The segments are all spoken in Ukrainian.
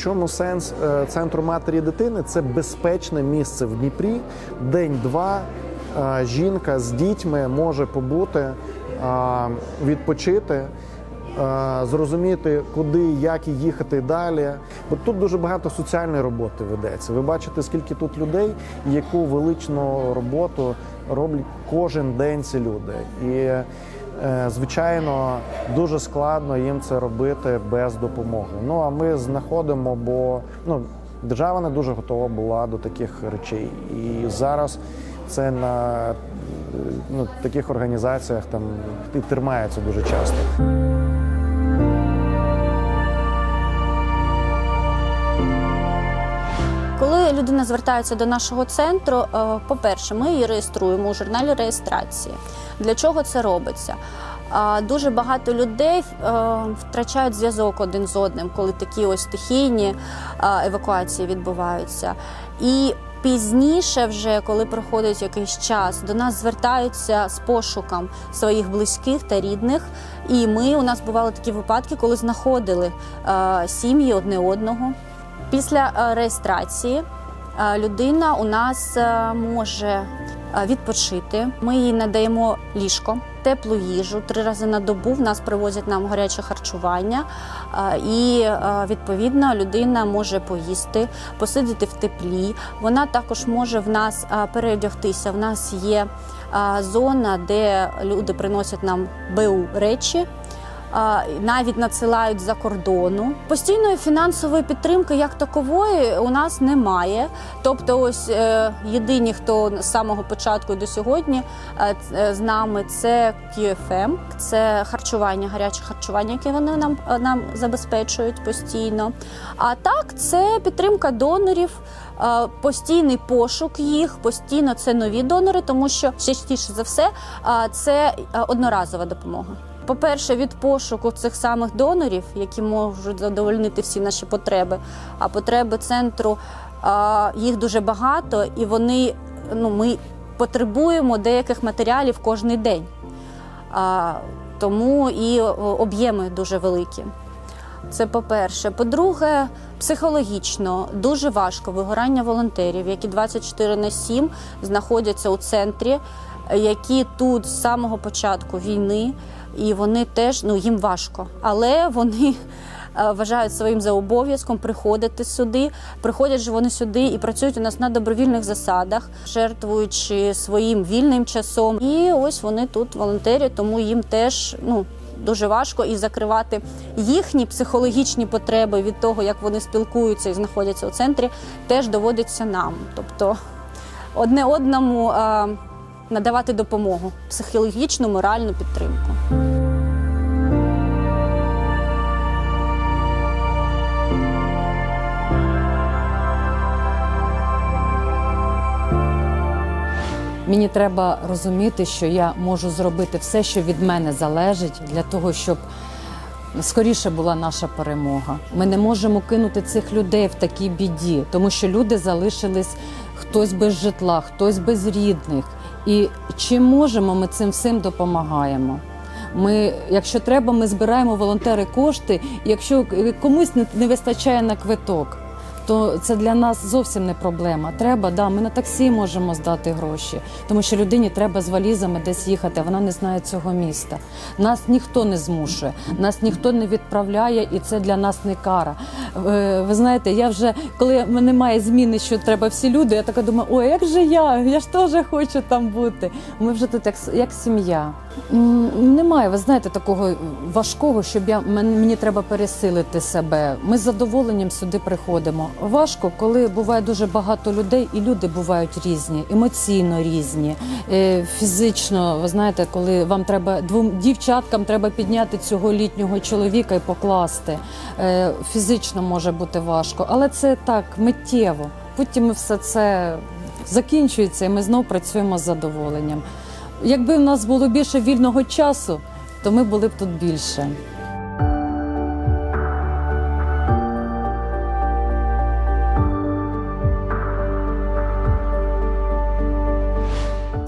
В чому сенс е, центру матері і дитини? Це безпечне місце в Дніпрі. День-два е, жінка з дітьми може побути, е, відпочити, зрозуміти, куди, як і їхати далі. Бо тут дуже багато соціальної роботи ведеться. Ви бачите, скільки тут людей, яку величну роботу роблять кожен день ці люди. І звичайно, дуже складно їм це робити без допомоги. Ну а ми знаходимо, бо ну держава не дуже готова була до таких речей. І зараз це на е, ну, таких організаціях там і тримається дуже часто. Людина звертається до нашого центру, е, по-перше, ми її реєструємо у журналі реєстрації. Для чого це робиться? Дуже багато людей е, втрачають зв'язок один з одним, коли такі ось стихійні е, евакуації відбуваються. І пізніше, вже коли проходить якийсь час, до нас звертаються з пошуком своїх близьких та рідних. І ми у нас бували такі випадки, коли знаходили сім'ї одне одного. Після реєстрації людина у нас е, може е, відпочити. Ми їй надаємо ліжко, теплу їжу три рази на добу. В нас привозять нам гаряче харчування, е, і е, відповідно людина може поїсти, посидіти в теплі. Вона також може в нас е, переодягтися. В нас є е, зона, де люди приносять нам БУ речі навіть надсилають за кордону. Постійної фінансової підтримки як такової у нас немає. Тобто, ось е, єдині, хто з самого початку до сьогодні е, е, з нами, це QFM, це харчування, гаряче харчування, яке вони нам, нам забезпечують постійно. А так, це підтримка донорів. Постійний пошук їх, постійно це нові донори, тому що частіше за все це одноразова допомога. По-перше, від пошуку цих самих донорів, які можуть задовольнити всі наші потреби. А потреби центру їх дуже багато, і вони ну, ми потребуємо деяких матеріалів кожен день. Тому і об'єми дуже великі. Це по-перше. По-друге, психологічно дуже важко вигорання волонтерів, які 24 на 7 знаходяться у центрі, які тут з самого початку війни, і вони теж ну їм важко, але вони. е, Вважають своїм за обов'язком приходити сюди. Приходять же вони сюди і працюють у нас на добровільних засадах, жертвуючи своїм вільним часом. І ось вони тут волонтери, тому їм теж ну дуже важко і закривати їхні психологічні потреби від того, як вони спілкуються і знаходяться у центрі, теж доводиться нам. Тобто одне одному е, надавати допомогу, психологічну, моральну підтримку. Мені треба розуміти, що я можу зробити все, що від мене залежить, для того, щоб скоріше була наша перемога. Ми не можемо кинути цих людей в такій біді, тому що люди залишились хтось без житла, хтось без рідних. І чим можемо, ми цим всім допомагаємо. Ми, якщо треба, ми збираємо волонтери кошти. Якщо комусь не вистачає на квиток, то це для нас зовсім не проблема. Треба, да, ми на таксі можемо здати гроші, тому що людині треба з валізами десь їхати, вона не знає цього міста. Нас ніхто не змушує, нас ніхто не відправляє, і це для нас не кара. Е, Ви знаєте, я вже коли немає зміни, що треба всі люди, я така думаю, ой, як же я? Я ж теж хочу там бути. Ми вже тут як, як сім'я. Немає, ви знаєте, такого важкого, щоб я мен- мені треба пересилити себе. Ми з задоволенням сюди приходимо. Важко, коли буває дуже багато людей, і люди бувають різні, емоційно різні, е, фізично. Ви знаєте, коли вам треба двом дівчаткам треба підняти цього літнього чоловіка і покласти. Е, Фізично може бути важко, але це так миттєво. Потім все це закінчується, і ми знов працюємо з задоволенням. Якби в нас було більше вільного часу, то ми були б тут більше.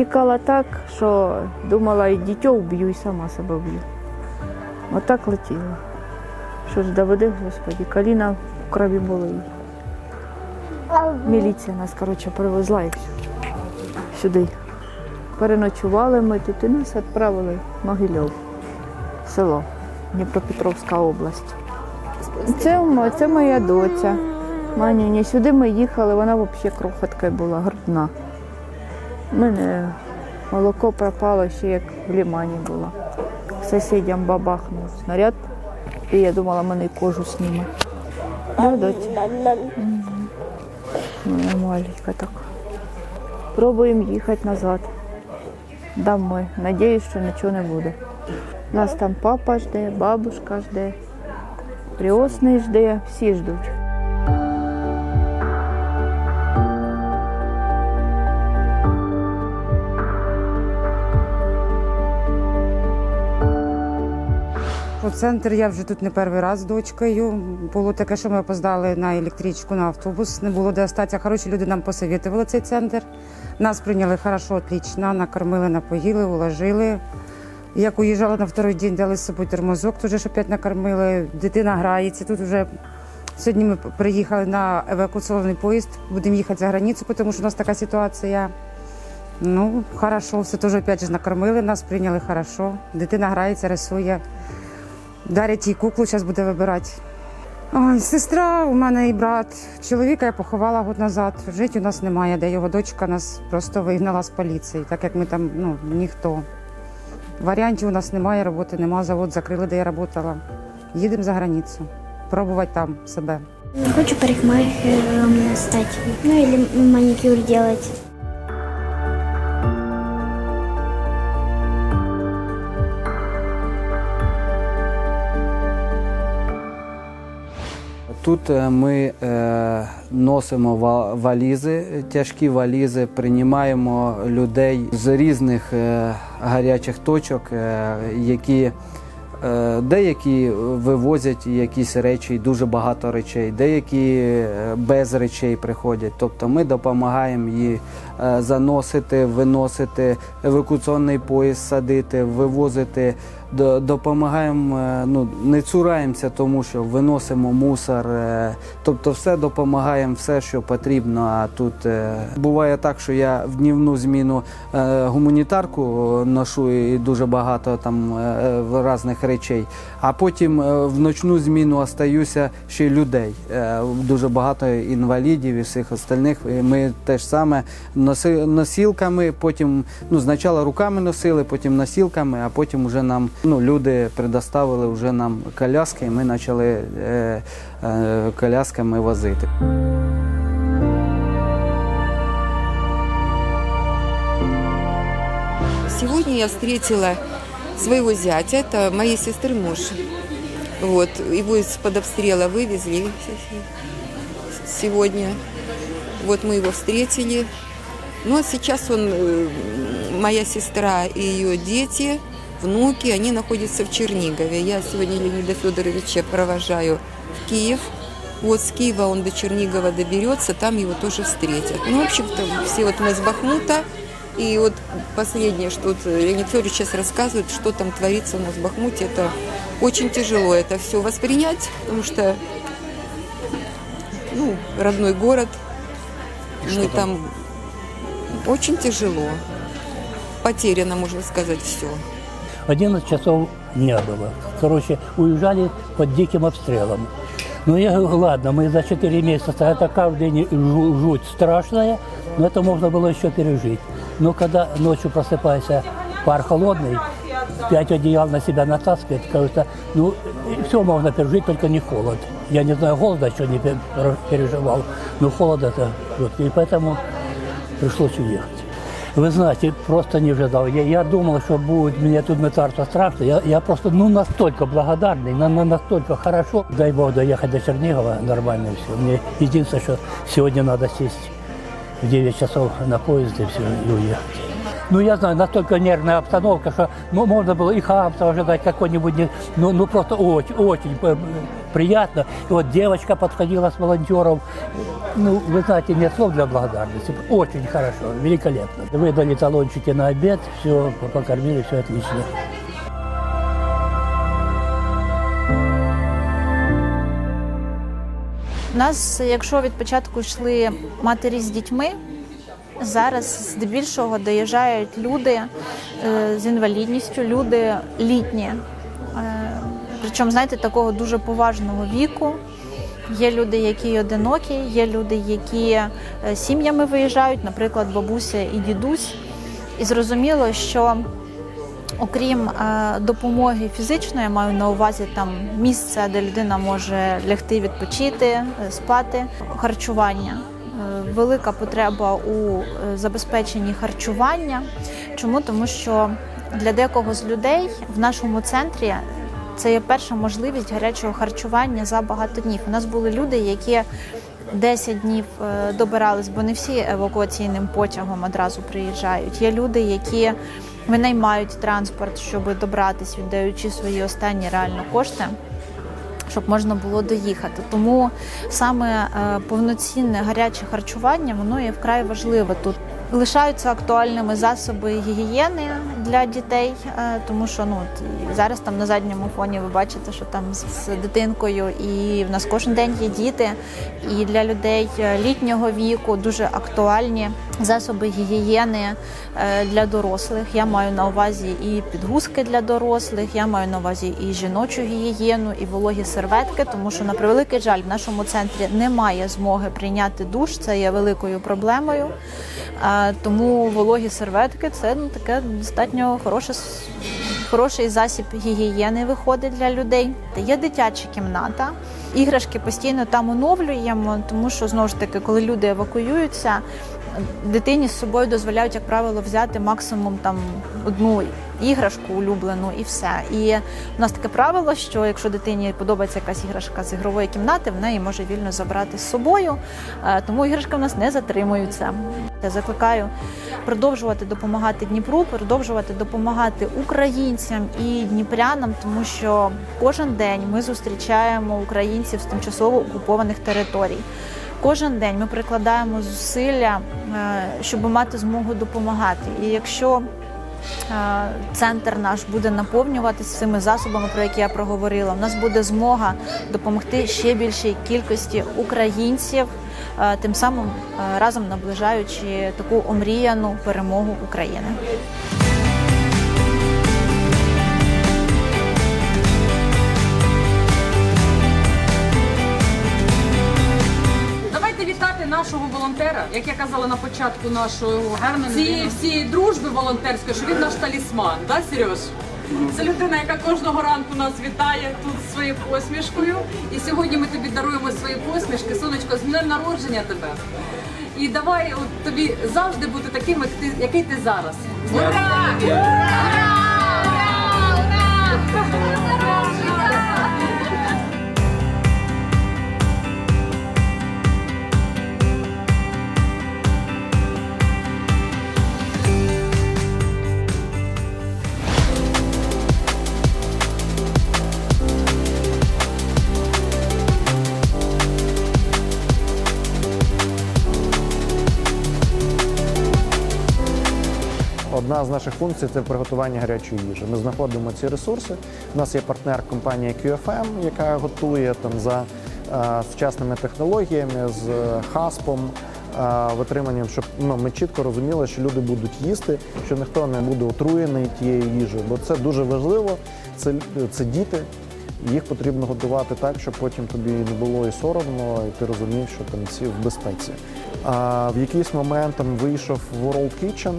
Тікала так, що думала, і дітей вб'ю, і сама себе вб'ю. Отак летіла. Що ж доведи, Господі, коліна в крові були. Міліція нас, коротше, привезла і все. Сюди. Переночували ми тут і нас відправили в Могильов, село Дніпропетровська область. Це, це моя доця. Манюні. Сюди ми їхали, вона взагалі крохотка була, грудна. У мене молоко пропало ще як в лімані було. Сусідям бабахнув снаряд, і я думала, мене кожу сніме. Мгм. Вона маленька так. Пробуємо їхати назад. Домой. Надіюсь, що нічого не буде. Нас там папа жде, бабушка жде, Пріосний жде, всі ждуть. Центр я вже тут не перший раз з дочкою. Було таке, що ми опоздали на електричку, на автобус. Не було де остатися. Хороші люди нам посовітували цей центр. Нас прийняли хорошо, отлично, накормили, напоїли, уложили. Як уїжджала на второй день, дали з собою термозок, теж опять накормили. Дитина грається. Тут вже сьогодні ми приїхали на евакуаційний поїзд. Будемо їхати за границю, тому що у нас така ситуація. Ну, хорошо, все теж опять же накормили, нас прийняли хорошо. Дитина грається, рисує. Дарять їй куклу, зараз буде вибирати. Ой, сестра у мене і брат. Чоловіка я поховала год назад. Жити у нас немає, де його дочка нас просто вигнала з поліції, так як ми там ну, ніхто. Варіантів у нас немає, роботи немає, завод закрили, де я працювала. Їдемо за границю, пробувати там себе. Хочу парикмахером стать. Ну или маникюр делать. Тут е, ми е, носимо ва- валізи, тяжкі валізи, приймаємо людей з різних е, гарячих точок, які деякі вивозять якісь речі, дуже багато речей, деякі без речей приходять. Тобто ми допомагаємо е, заносити, виносити, евакуаційний поїзд садити, вивозити. Допомагаємо, е, ну не цураємося, тому що виносимо мусор, е, тобто все допомагаємо, все, що потрібно. А тут е, буває так, що я в днівну зміну е, гуманітарку ношу і дуже багато там е, різних речей. А потім е, в ночну зміну остаюся ще людей. Е, Дуже багато інвалідів і всіх остальних. Ми теж саме носілками, потім ну, спочатку руками носили, потім носілками, а потім вже нам ну, люди предоставили вже нам коляски, і ми почали е, е, колясками возити. Сегодня я встретила своего зятя, это моей сестры муж. Вот, его из-под обстрела вывезли сегодня. Вот мы его встретили. Ну а сейчас он, э, моя сестра и ее дети, внуки, они находятся в Чернигове. Я сегодня Леонида Федоровича провожаю в Киев. Вот с Киева он до Чернигова доберется, там его тоже встретят. Ну, в общем-то, все вот мы с Бахмута, и вот последнее, что вот Леонид Федорович сейчас рассказывает, что там творится у нас в Бахмуте, это очень тяжело это все воспринять, потому что ну, родной город, мы там очень тяжело. Потеряно, можно сказать, все. 11 часов не было. Короче, уезжали под диким обстрелом. Ну, я говорю, ладно, мы за 4 месяца, это каждый день жу- жуть страшная, но это можно было еще пережить. Но когда ночью просыпаешься, пар холодный, пять одеял на себя натаскивает, кажется, ну, все можно пережить, только не холод. Я не знаю, голода еще не пе- переживал, но холод это жуткий, и поэтому пришлось уехать. Вы знаете, просто не ожидал. Я, я думал, что будет меня тут метарство страшно. Я, я просто ну, настолько благодарный, на, на- настолько хорошо. Дай Бог доехать до Чернигова, нормально все. Мне единственное, что сегодня надо сесть в 9 часов на поезд и все, и уехать Ну, я знаю, настолько нервная обстановка, что ну, можно было и хамство ожидать какой-нибудь, не- ну, ну просто очень, очень э, приятно. И вот девочка подходила с волонтеров. Ну, вы знаете, нет слов для благодарности. Очень хорошо, великолепно. Выдали талончики на обед, все, покормили, все отлично. У нас, якщо від початку йшли матері з дітьми, зараз здебільшого доїжджають люди е, з інвалідністю, люди літні. Е, Причому, знаєте, такого дуже поважного віку. Є люди, які одинокі, є люди, які е, сім'ями виїжджають, наприклад, бабуся і дідусь. І зрозуміло, що окрім допомоги фізичної, я маю на увазі там місце, де людина може лягти відпочити, спати, харчування. Велика потреба у е, забезпеченні харчування. Чому? Тому що для декого з людей в нашому центрі це є перша можливість гарячого харчування за багато днів. У нас були люди, які 10 днів е, добирались, бо не всі евакуаційним потягом одразу приїжджають. Є люди, які винаймають транспорт, щоб добратись, віддаючи свої останні реально кошти. Щоб можна було доїхати, тому саме е, повноцінне гаряче харчування воно є вкрай важливе тут. Лишаються актуальними засоби гігієни для дітей, е, тому що ну зараз там на задньому фоні ви бачите, що там з, дитинкою, і в нас кожен день є діти. І для людей е, літнього віку дуже актуальні засоби гігієни е, для дорослих. Я маю на увазі і підгузки для дорослих, я маю на увазі і жіночу гігієну, і вологі серветки, тому що на превеликий жаль в нашому центрі немає змоги прийняти душ. Це є великою проблемою. Тому вологі серветки це ну, таке достатньо хороше, с- хороший засіб гігієни виходить для людей. Є дитяча кімната. Іграшки постійно там оновлюємо, тому що знову ж таки, коли люди евакуюються, дитині з собою дозволяють, як правило, взяти максимум там одну іграшку улюблену і все. І у нас таке правило, що якщо дитині подобається якась іграшка з ігрової кімнати, вона її може вільно забрати з собою. Е, Тому іграшки в нас не затримуються. Я закликаю продовжувати допомагати Дніпру, продовжувати допомагати українцям і дніпрянам, тому що кожен день ми зустрічаємо українців з тимчасово окупованих територій. Кожен день ми прикладаємо зусилля, е, щоб мати змогу допомагати. І якщо е, центр наш буде наповнюватися цими засобами, про які я проговорила, у нас буде змога допомогти ще більшій кількості українців, е, тим самим разом наближаючи таку омріяну перемогу України. Нашого волонтера, як я казала на початку нашого цієї всієї дружби волонтерської, що він наш талісман, да, Сереж? Це людина, яка кожного ранку нас вітає тут своєю посмішкою. І сьогодні ми тобі даруємо свої посмішки. Сонечко, з днем народження тебе. І давай от, тобі завжди бути таким, як ти, який ти зараз. Ура! Одна з наших функцій це приготування гарячої їжі. Ми знаходимо ці ресурси. У нас є партнер компанія QFM, яка готує там за е, сучасними технологіями з е, хаспом, е, витриманням, щоб ну, ми чітко розуміли, що люди будуть їсти, що ніхто не буде отруєний тією їжею, бо це дуже важливо. Це, це діти. Їх потрібно готувати так, щоб потім тобі не було і соромно, і ти розумів, що там всі в безпеці. А в якийсь момент там вийшов World Kitchen,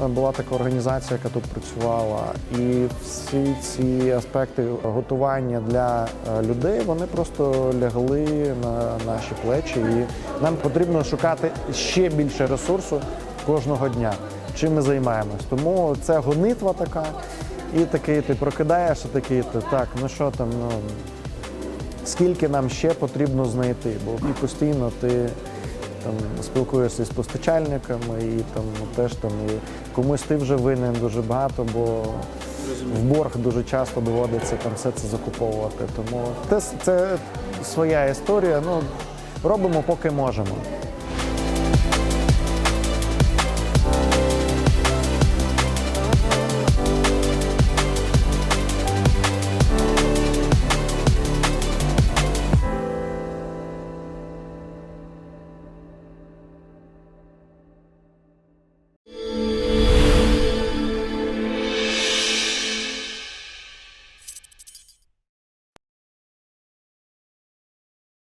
була така організація, яка тут працювала, і всі ці аспекти готування для е, людей вони просто лягли на наші плечі, і нам потрібно шукати ще більше ресурсу кожного дня. Чим ми займаємось? Тому це гонитва така. І такий ти прокидаєшся, такий ти так, ну що там, ну скільки нам ще потрібно знайти, бо і постійно ти там спілкуєшся з постачальниками, і там теж там і комусь ти вже винен дуже багато, бо в борг дуже часто доводиться там все це закуповувати. Тому це, це своя історія. Ну робимо поки можемо.